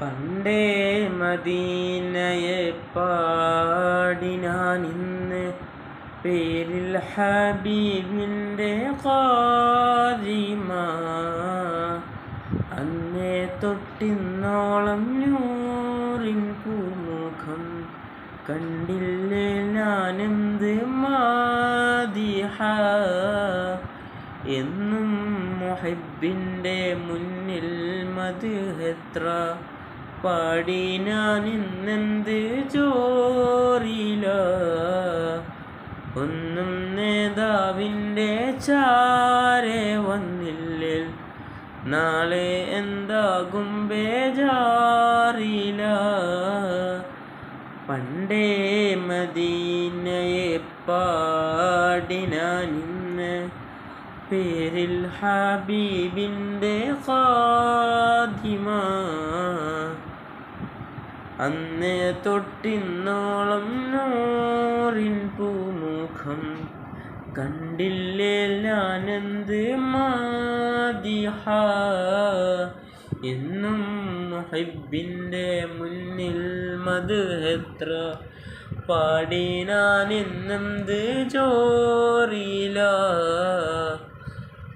പണ്ടേ മദീനയെ പാടിനാനിന്ന് പേരിൽ ഹബീബിന്റെ കാരിമ അന്നേ തൊട്ടിന്നോളം നൂറിൻ പൂമുഖം കണ്ടില്ലേ ഞാനെന്ത് മാതിഹ എന്നും മുഹബിന്റെ മുന്നിൽ മധുഹെത്ര പാടി ഞാൻ ഇന്നെന്ത് ചോറില? ഒന്നും നേതാവിന്റെ ചാരെ വന്നില്ലേ നാളെ എന്താകും ബേജാറില? പണ്ടേ മദീനയെ പാടിനാനിന്ന് പേരിൽ ഹബീബിന്റെ ഖാദിമ അന്ന് തൊട്ടിന്നോളം നൂറിൻ പൂമുഖം കണ്ടില്ലേ ഞാനെന്ത് മാതിഹ എന്നും മുഹിബിന്റെ മുന്നിൽ എത്ര പാടി ഞാൻ എന്നെന്ത് ചോറില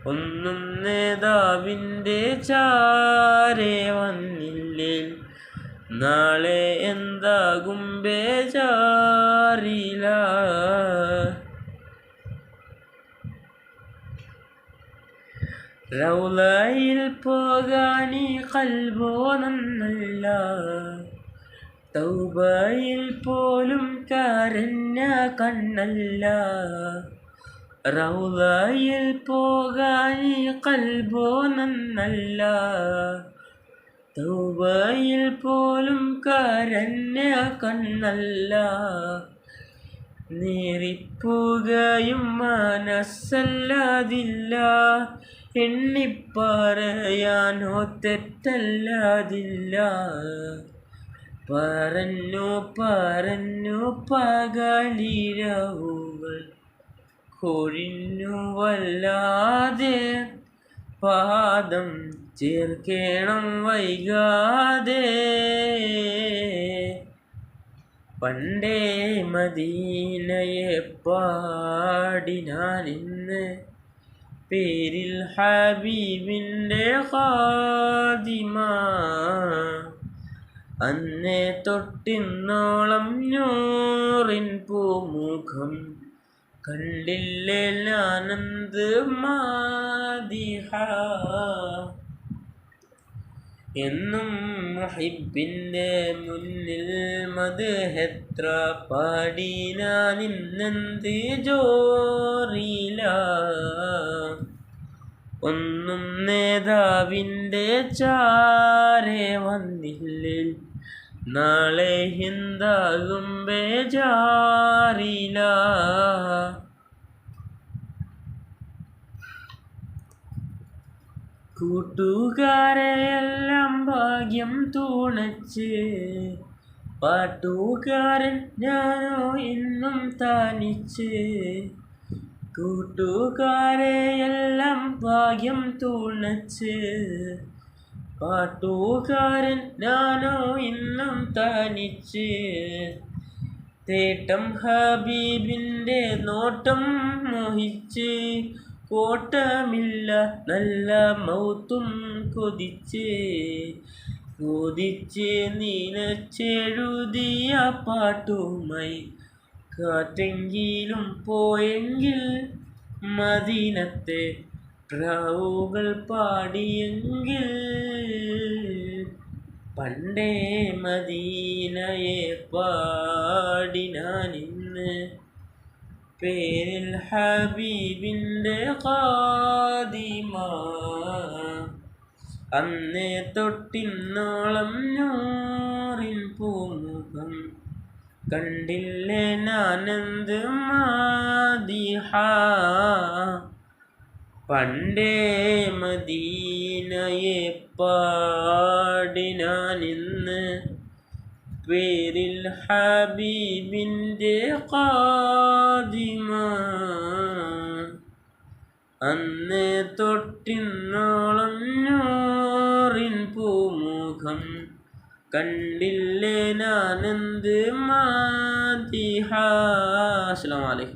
ഒന്നും നേതാവിന്റെ ചാരേ വന്നില്ലേ നാളെ എന്താകും ബേജാറില. റൗലയിൽ പോകാനി കൽബോ നന്നല്ല. തൗബയിൽ പോലും കരഞ്ഞ കണ്ണല്ല. റൗലയിൽ പോകാനി കൽബോ നന്നല്ല. തൗബയിൽ പോലും കരഞ്ഞ കണ്ണല്ല. നേറിപ്പോകയും മനസ്സല്ലാതില്ല. എണ്ണിപ്പറയാനോ തെറ്റല്ലാതില്ല. പറഞ്ഞു പറഞ്ഞു പകലിരവുകൾ കൊഴിഞ്ഞു വല്ലാതെ പാദം ചേർക്കേണം വൈകാതെ. പണ്ടേ മദീനയെ പാടിനാനിന്ന് പേരിൽ ഹബീബിന്റെ ഹാദിമ അന്നേ തൊട്ടിന്നോളം ഞോറിൻ പൂമുഖം കണ്ടില്ലേ ആനന്ദ് മാതിഹ എന്നും മുഹിബിന്റെ മുന്നിൽ മധുഹെത്ര പാടി ഞാൻ ഇന്നെന്ത് ജോറില? ഒന്നും നേതാവിന്റെ ചാരെ വന്നില്ലേ. നാളെ ഹിന്ദാകും ബേജാറില? കൂട്ടുകാരെയെല്ലാം ഭാഗ്യം തുണച്ച്. പാട്ടുകാരൻ ഞാനോ ഇന്നും താനിച്ച്. കൂട്ടുകാരെയെല്ലാം ഭാഗ്യം തുണച്ച്. പാട്ടുകാരൻ ഞാനോ ഇന്നും താനിച്ച്. തേട്ടം ഹബീബിന്റെ നോട്ടം മോഹിച്ച്. കോട്ടമില്ല നല്ല മൗത്തും കൊതിച്ചേ. കൊതിച്ചേ നീനച്ചെഴുതിയ പാട്ടുമായി കാറ്റെങ്കിലും പോയെങ്കിൽ മദീനത്തെ പ്രാവുകൾ പാടിയെങ്കിൽ. പണ്ടേ മദീനയെ പാടി ഞാനിന്ന് പേരിൽ ഹബീബിന്റെ ഖാദിമ. അന്നേ തൊട്ടിന്നോളം നൂറിൻ പൂമുഖം കണ്ടില്ലേ നാനന്ദ് മാതിഹ. പണ്ടേ മദീനയെ പാടി ഞാനിന്ന് പേരിൽ ഹബീബിന്റെ കാദിമ അന്ന് തൊട്ടിന്നോളം ഞോറിൻ പൂമുഖം കണ്ടില്ലേ ഞാനെന്ത് മാതിഹ. അസ്സലാമു അലൈക്കും.